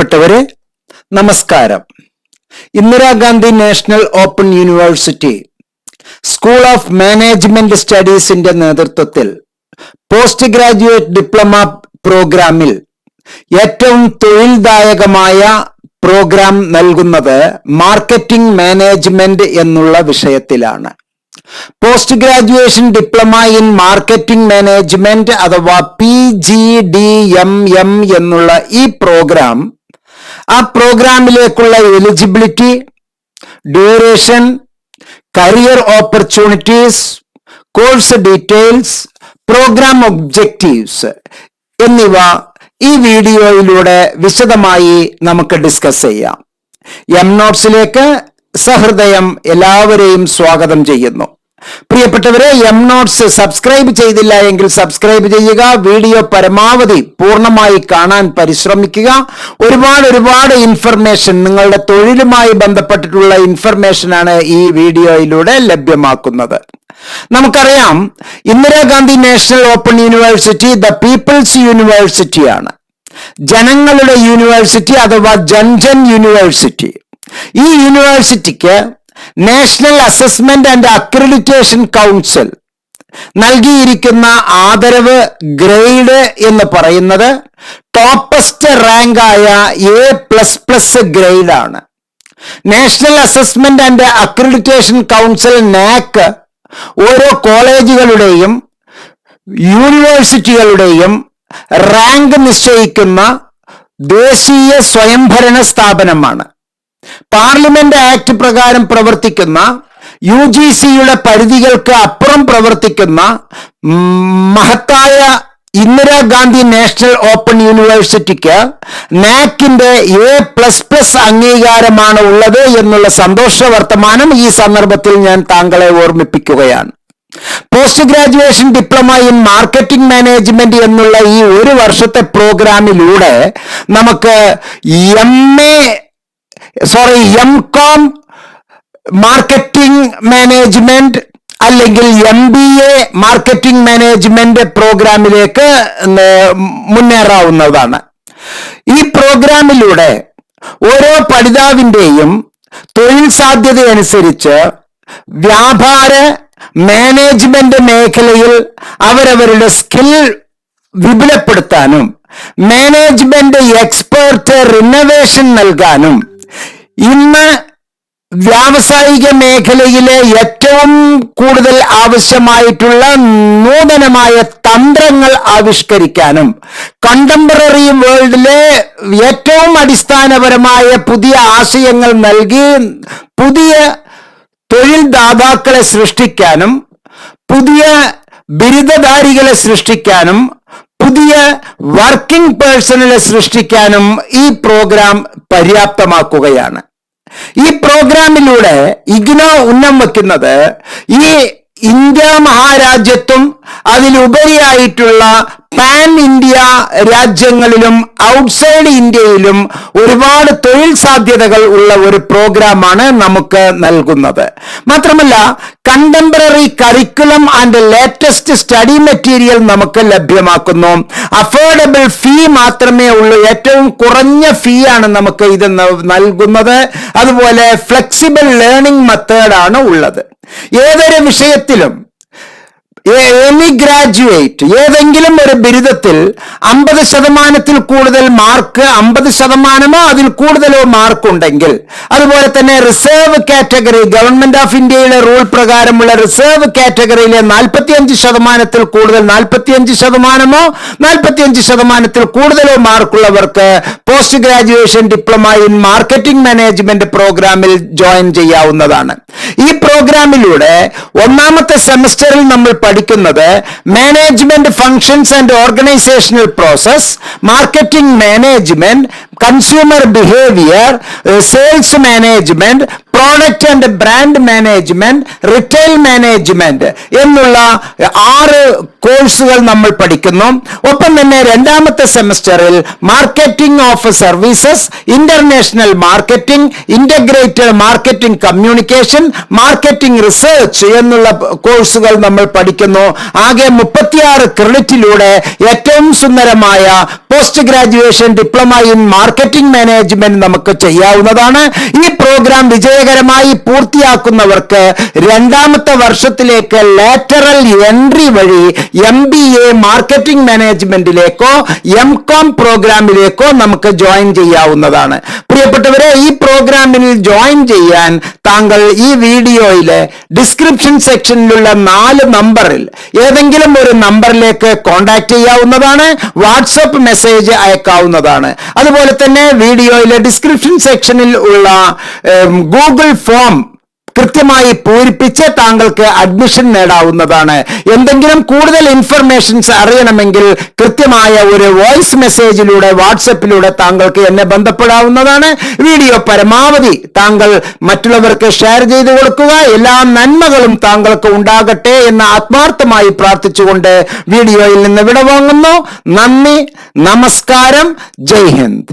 പ്രിയപ്പെട്ടവരെ നമസ്കാരം. Indira Gandhi national open university school of management സ്റ്റഡീസിന്റെ നേതൃത്വത്തിൽ പോസ്റ്റ് ഗ്രാജുവേറ്റ് ഡിപ്ലോമ പ്രോഗ്രാമിൽ ഏറ്റവും തൊഴിൽദായകമായ പ്രോഗ്രാം നൽകുന്നത് മാർക്കറ്റിംഗ് മാനേജ്മെന്റ് എന്നുള്ള വിഷയത്തിലാണ്. Post graduation diploma in marketing management അഥവാ P G D M M എന്നുള്ള ഈ പ്രോഗ്രാം ആ പ്രോഗ്രാമിലേക്കുള്ള eligibility duration career opportunities course details programme objectives എന്നിവ ഈ വീഡിയോയിലൂടെ വിശദമായി നമുക്ക് ഡിസ്കസ് ചെയ്യാം. എം നോട്ട്സിലേക്ക് സഹൃദയം എല്ലാവരെയും സ്വാഗതം ചെയ്യുന്നു. പ്രിയപ്പെട്ടവരെ എം നോട്ട്സ് സബ്സ്ക്രൈബ് ചെയ്തില്ല എങ്കിൽ സബ്സ്ക്രൈബ് ചെയ്യുക. വീഡിയോ പരമാവധി പൂർണമായി കാണാൻ പരിശ്രമിക്കുക. ഒരുപാട് ഒരുപാട് ഇൻഫർമേഷൻ നിങ്ങളുടെ തൊഴിലുമായി ബന്ധപ്പെട്ടിട്ടുള്ള ഇൻഫർമേഷൻ ആണ് ഈ വീഡിയോയിലൂടെ ലഭ്യമാക്കുന്നത്. നമുക്കറിയാം Indira Gandhi national open university the people's യൂണിവേഴ്സിറ്റിയാണ് ജനങ്ങളുടെ യൂണിവേഴ്സിറ്റി അഥവാ ജൻജൻ യൂണിവേഴ്സിറ്റി. ഈ യൂണിവേഴ്സിറ്റിക്ക് national assessment and accreditation council നൽകിയിരിക്കുന്ന ആദരവ് ഗ്രേഡ് എന്ന് പറയുന്നത് ടോപ്പസ്റ്റ് റാങ്ക് ആയ A plus plus ഗ്രേഡാണ് national assessment and accreditation council NAAC ഓരോ കോളേജുകളുടെയും യൂണിവേഴ്സിറ്റികളുടെയും റാങ്ക് നിശ്ചയിക്കുന്ന ദേശീയ സ്വയംഭരണ സ്ഥാപനമാണ്. പാർലമെന്റ് ആക്ട് പ്രകാരം പ്രവർത്തിക്കുന്ന യു ജി സിയുടെ പരിധികൾക്ക് അപ്പുറം പ്രവർത്തിക്കുന്ന മഹത്തായ ഇന്ദിരാഗാന്ധി നാഷണൽ ഓപ്പൺ യൂണിവേഴ്സിറ്റിക്ക് നാക്കിന്റെ എ പ്ലസ് പ്ലസ് അംഗീകാരമാണ് ഉള്ളത് എന്നുള്ള സന്തോഷ വർത്തമാനം ഈ സന്ദർഭത്തിൽ ഞാൻ താങ്കളെ ഓർമ്മിപ്പിക്കുകയാണ്. Post graduation diploma in marketing management എന്നുള്ള ഈ ഒരു വർഷത്തെ പ്രോഗ്രാമിലൂടെ നമുക്ക് M A sorry M com marketing management അല്ലെങ്കിൽ M B A marketing management പ്രോഗ്രാമിലേക്ക് മുന്നേറാവുന്നതാണ്. ഈ പ്രോഗ്രാമിലൂടെ ഓരോ പഠിതാവിന്റെയും തൊഴിൽ സാധ്യത അനുസരിച്ച് വ്യാപാര മാനേജ്മെന്റ് മേഖലയിൽ അവരവരുടെ സ്കിൽ വിപുലപ്പെടുത്താനും മാനേജ്മെന്റ് എക്സ്പേർട്ട് റിനോവേഷൻ നൽകാനും ഇന്ന് വ്യാവസായിക മേഖലയിലെ ഏറ്റവും കൂടുതൽ ആവശ്യമായിട്ടുള്ള നൂതനമായ തന്ത്രങ്ങൾ ആവിഷ്കരിക്കാനും കണ്ടംപററി വേൾഡിലെ ഏറ്റവും അടിസ്ഥാനപരമായ പുതിയ ആശയങ്ങൾ നൽകി പുതിയ തൊഴിൽ ദാതാക്കളെ സൃഷ്ടിക്കാനും പുതിയ ബിരുദധാരികളെ സൃഷ്ടിക്കാനും പുതിയ വർക്കിംഗ് പേഴ്സണലെ സൃഷ്ടിക്കാനും ഈ പ്രോഗ്രാം പര്യാപ്തമാക്കുകയാണ്. ഈ പ്രോഗ്രാമിലൂടെ ഇഗ്നോ ഉന്നം വയ്ക്കുന്നത് ഈ ഇന്ത്യ മഹാരാജ്യത്തും അതിലുപരിയായിട്ടുള്ള പാൻ ഇന്ത്യ രാജ്യങ്ങളിലും ഔട്ട്സൈഡ് ഇന്ത്യയിലും ഒരുപാട് തൊഴിൽ സാധ്യതകൾ ഉള്ള ഒരു പ്രോഗ്രാമാണ് നമുക്ക് നൽകുന്നത്. മാത്രമല്ല contemporary curriculum and latest study material നമുക്ക് ലഭ്യമാക്കുന്നു. അഫോർഡബിൾ ഫീ മാത്രമേ ഉള്ളൂ. ഏറ്റവും കുറഞ്ഞ ഫീ ആണ് നമുക്ക് ഇത് നൽകുന്നത്. അതുപോലെ ഫ്ലെക്സിബിൾ ലേണിംഗ് മെത്തേഡാണ് ഉള്ളത്. ഏതൊരു വിഷയത്തിലും എനി ഗ്രാജുവേറ്റ്. ഏതെങ്കിലും ഒരു ബിരുദത്തിൽ അമ്പത് ശതമാനത്തിൽ കൂടുതൽ മാർക്ക് അമ്പത് ശതമാനമോ അതിൽ കൂടുതലോ മാർക്ക് ഉണ്ടെങ്കിൽ അതുപോലെ തന്നെ റിസർവ് കാറ്റഗറി ഗവൺമെന്റ് ഓഫ് ഇന്ത്യയുടെ റൂൾ പ്രകാരമുള്ള റിസർവ് കാറ്റഗറിയിലെ നാൽപ്പത്തിയഞ്ച് ശതമാനത്തിൽ കൂടുതൽ നാൽപ്പത്തിയഞ്ച് ശതമാനമോ നാൽപ്പത്തിയഞ്ച് ശതമാനത്തിൽ കൂടുതലോ മാർക്കുള്ളവർക്ക് post graduation diploma in marketing management പ്രോഗ്രാമിൽ ജോയിൻ ചെയ്യാവുന്നതാണ്. ഈ പ്രോഗ്രാമിലൂടെ ഒന്നാമത്തെ സെമസ്റ്ററിൽ നമ്മൾ പഠിക്കുന്നത് management functions and organisational process marketing management consumer behaviour sales management product and brand management retail management എന്നുള്ള ആറ് കോഴ്സുകൾ നമ്മൾ പഠിക്കുന്നു. ഒപ്പം തന്നെ രണ്ടാമത്തെ സെമസ്റ്ററിൽ marketing of services international marketing integrated marketing communication marketing research എന്നുള്ള കോഴ്സുകൾ നമ്മൾ പഠിക്കുന്നു. ആകെ മുപ്പത്തിയാറ് ക്രെഡിറ്റിലൂടെ ഏറ്റവും സുന്ദരമായ post graduation diploma in marketing management നമുക്ക് ചെയ്യാവുന്നതാണ്. ഈ പ്രോഗ്രാം വിജയകരമായി പൂർത്തിയാക്കുന്നവർക്ക് രണ്ടാമത്തെ വർഷത്തിലേക്ക് ലാറ്ററൽ എൻട്രി വഴി എം ബി എ മാർക്കറ്റിംഗ് മാനേജ്മെന്റിലേക്കോ എം കോം പ്രോഗ്രാമിലേക്കോ നമുക്ക് ജോയിൻ ചെയ്യാവുന്നതാണ്. പ്രിയപ്പെട്ടവരെ ഈ പ്രോഗ്രാമിൽ ജോയിൻ ചെയ്യാൻ താങ്കൾ ഈ വീഡിയോയിലെ ഡിസ്ക്രിപ്ഷൻ സെക്ഷനിലുള്ള നാല് നമ്പറിൽ ഏതെങ്കിലും ഒരു നമ്പറിലേക്ക് കോൺടാക്ട് ചെയ്യാവുന്നതാണ്. വാട്സപ്പ് മെസ്സേജ് അയക്കാവുന്നതാണ്. അതുപോലെ തന്നെ വീഡിയോയിലെ ഡിസ്ക്രിപ്ഷൻ സെക്ഷനിൽ ഉള്ള ഗൂഗിൾ ഫോം കൃത്യമായി പൂരിപ്പിച്ച് താങ്കൾക്ക് അഡ്മിഷൻ നേടാവുന്നതാണ്. എന്തെങ്കിലും കൂടുതൽ ഇൻഫർമേഷൻസ് അറിയണമെങ്കിൽ കൃത്യമായ ഒരു വോയിസ് മെസ്സേജിലൂടെ വാട്സപ്പിലൂടെ താങ്കൾക്ക് എന്നെ ബന്ധപ്പെടാവുന്നതാണ്. വീഡിയോ പരമാവധി താങ്കൾ മറ്റുള്ളവർക്ക് ഷെയർ ചെയ്തു കൊടുക്കുക. എല്ലാ നന്മകളും താങ്കൾക്ക് ഉണ്ടാകട്ടെ എന്ന് ആത്മാർത്ഥമായി പ്രാർത്ഥിച്ചുകൊണ്ട് വീഡിയോയിൽ നിന്ന് വിടവാങ്ങുന്നു. നന്ദി നമസ്കാരം. ജയ് ഹിന്ദ്.